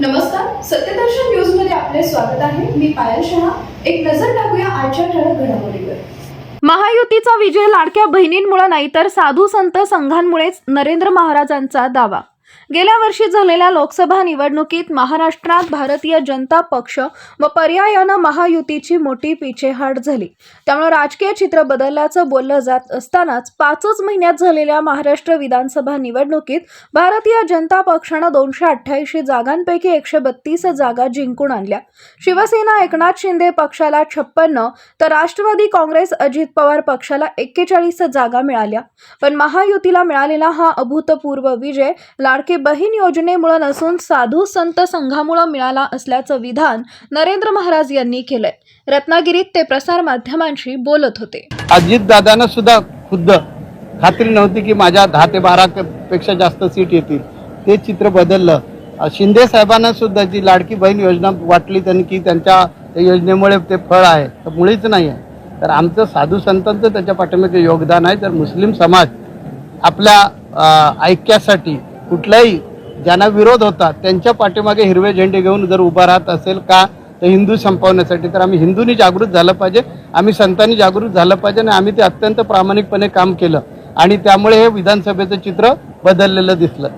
नमस्कार सत्यदर्शन न्यूजमध्ये आपले स्वागत आहे. मी पायल शहा. एक नजर टाकूया आजच्या ठळक घडामोडीवर. महायुतीचा विजय लाडक्या बहिणींमुळे नाही तर साधू संत संघांमुळेच नरेंद्र महाराजांचा दावा. गेल्या वर्षी झालेल्या लोकसभा निवडणुकीत महाराष्ट्रात भारतीय जनता पक्ष व पर्यायानं महायुतीची मोठी पिछेहाट झाली. त्यामुळे राजकीय चित्र बदलल्याचं बोललं जात असतानाच पाचच महिन्यात झालेल्या महाराष्ट्र विधानसभा निवडणुकीत भारतीय जनता पक्षानं दोनशे अठ्ठ्याऐंशी जागांपैकी एकशे बत्तीस जागा जिंकून आणल्या. शिवसेना एकनाथ शिंदे पक्षाला छप्पन्न तर राष्ट्रवादी काँग्रेस अजित पवार पक्षाला एक्केचाळीस जागा मिळाल्या. पण महायुतीला मिळालेला हा अभूतपूर्व विजय लाडके बहीण योजनेमुळे नसून साधू संत संघामुळे मिळाला असल्याचं विधान नरेंद्र महाराज यांनी केलंय. रत्नागिरीत ते प्रसार माध्यमांशी बोलत होते. अजित दादांना सुद्धा खुद्द खात्री नव्हती की माझ्या दहा ते बारा पेक्षा जास्त सीट येतील. ते चित्र बदललं. शिंदे साहेबांना सुद्धा जी लाडकी बहीण योजना वाटली त्यांनी की त्यांच्या त्या योजनेमुळे ते फळ आहे तर मुळीच नाही आहे. तर आमचं साधू संतांचं त्याच्या पाठीमागे योगदान आहे. तर मुस्लिम समाज आपल्या ऐक्यासाठी कुठलाही ज्यांना विरोध होता त्यांच्या पाठीमागे हिरवे झेंडे घेऊन जर उभा राहत असेल का तर हिंदू संपवण्यासाठी तर आम्ही हिंदूंनी जागृत झालं पाहिजे आम्ही संतांनी जागृत झालं पाहिजे आणि आम्ही ते अत्यंत प्रामाणिकपणे काम केलं. आणि त्यामुळे हे विधानसभेचं चित्र बदललेलं दिसलं.